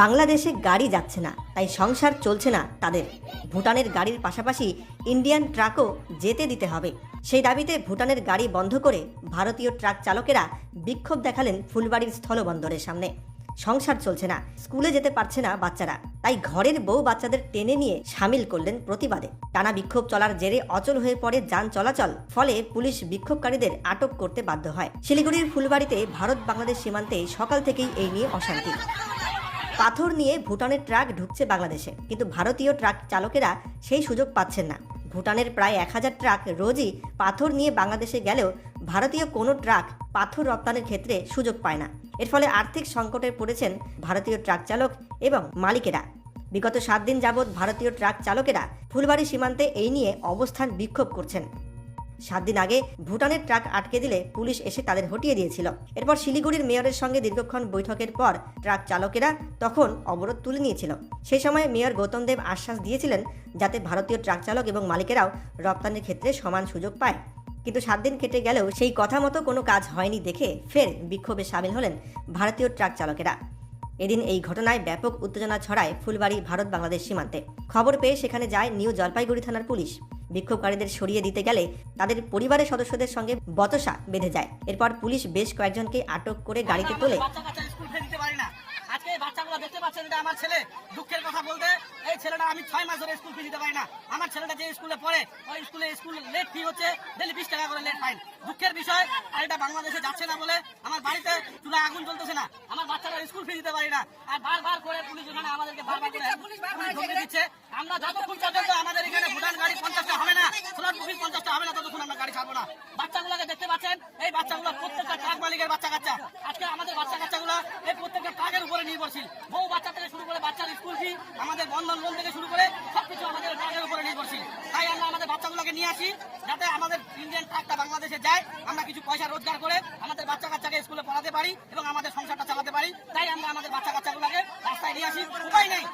বাংলাদেশে গাড়ি যাচ্ছে না, তাই সংসার চলছে না তাদের। ভুটানের গাড়ির পাশাপাশি ইন্ডিয়ান ট্রাকও যেতে দিতে হবে। সেই দাবিতে ভুটানের গাড়ি বন্ধ করে ভারতীয় ট্রাক চালকেরা বিক্ষোভ দেখালেন ফুলবাড়ির স্থলবন্দরের সামনে। সংসার চলছে না, স্কুলে যেতে পারছে না বাচ্চারা। তাই ঘরের বউ বাচ্চাদের টেনে নিয়ে সামিল করলেন প্রতিবাদে। টানা বিক্ষোভ চলার জেরে অচল হয়ে পড়ে যান চলাচল, ফলে পুলিশ বিক্ষোভকারীদের আটক করতে বাধ্য হয়। শিলিগুড়ির ফুলবাড়িতে ভারত বাংলাদেশ সীমান্তে সকাল থেকেই এই নিয়ে অশান্তি। পাথর নিয়ে ভুটানের ট্রাক ঢুকছে বাংলাদেশে, কিন্তু ভারতীয় ট্রাক চালকেরা সেই সুযোগ পাচ্ছেন না। ভুটানের প্রায় এক হাজার ট্রাক রোজই পাথর নিয়ে বাংলাদেশে গেলেও ভারতীয় কোনো ট্রাক পাথর রপ্তানির ক্ষেত্রে সুযোগ পায় না। এর ফলে আর্থিক সংকটে পড়েছেন ভারতীয় ট্রাক চালক এবং মালিকেরা। বিগত সাত দিন যাবৎ ভারতীয় ট্রাক চালকেরা ফুলবাড়ি সীমান্তে এই নিয়ে অবস্থান বিক্ষোভ করছেন। সাত দিন আগে ভুটানের ট্রাক আটকে দিলে পুলিশ এসে তাদের হটিয়ে দিয়েছিল। এরপর শিলিগুড়ির মেয়রের সঙ্গে দীর্ঘক্ষণ বৈঠকের পর ট্রাক চালকেরা তখন অবরোধ তুলে নিয়েছিল। সেই সময় মেয়র গৌতম দেব আশ্বাস দিয়েছিলেন, যাতে ভারতীয় ট্রাক চালক এবং মালিকেরাও রপ্তানির ক্ষেত্রে সমান সুযোগ পায়। কিন্তু সাত দিন কেটে গেলেও সেই কথা মতো কোনো কাজ হয়নি দেখে ফের বিক্ষোভে সামিল হলেন ভারতীয় ট্রাক চালকেরা। এদিন এই ঘটনায় ব্যাপক উত্তেজনা ছড়ায় ফুলবাড়ি ভারত বাংলাদেশ সীমান্তে। খবর পেয়ে সেখানে যায় নিউ জলপাইগুড়ি থানার পুলিশ। বিক্ষোভকারীদের সরিয়ে দিতে গেলে তাদের পরিবারের সদস্যদের সঙ্গে বতসা বেঁধে যায়। এরপর পুলিশ বেশ কয়েকজনকে আটক করে গাড়িতে তোলে। বাচ্চাগুলো দেখতে পাচ্ছেন এটা আমার ছেলে। দুঃখের কথা বলতে এই ছেলেটা আমি ছয় মাস ধরে স্কুল ফি দিতে পারি না। আমার ছেলেটা যে স্কুলে পড়ে ওই স্কুলে স্কুল লেট ফি হচ্ছে ডেলি বিশ টাকা করে লেট ফাইন দুঃখের বিষয় আর এটা বাংলাদেশে যাচ্ছে না বলে আমার বাড়িতে চুলা আগুন জ্বলতেছে না। আমার বাচ্চারা স্কুল ফি দিতে পারি না। আর বারবার করে পুলিশ এখানে আমাদেরকে বারবার করে দিচ্ছে। আমরা যতক্ষণ পর্যন্ত আমাদের এখানে ভুটান গাড়ি পঞ্চাশটা হবে না সোলার পুলিশ পঞ্চাশটা হবে না ততক্ষণ আমরা গাড়ি ছাড়বো না। বাচ্চাগুলোকে দেখতে পাচ্ছেন এই বাচ্চাগুলো প্রত্যেকটা ট্রাক মালিকের বাচ্চা কাচ্চা। আজকে আমাদের বাচ্চা কাচ্চাগুলো এই প্রত্যেকটা ট্রাকের উপরে নির্ভরশীল বউ বাচ্চা থেকে শুরু করে বাচ্চার স্কুল ফি আমাদের বন্ধন লোন থেকে শুরু করে সবকিছু আমাদের ট্রাকের উপরে নির্ভরশীল। তাই আমরা আমাদের বাচ্চাগুলোকে নিয়ে আসি, যাতে আমাদের ইন্ডিয়ান ট্রাকটা বাংলাদেশে যায়, আমরা কিছু পয়সা রোজগার করে আমাদের বাচ্চা কাচ্চাকে স্কুলে পড়াতে পারি এবং আমাদের সংসারটা চালাতে পারি। তাই আমরা আমাদের বাচ্চা কাচ্চাগুলোকে রাস্তায় নিয়ে আসি। উপায় নেই।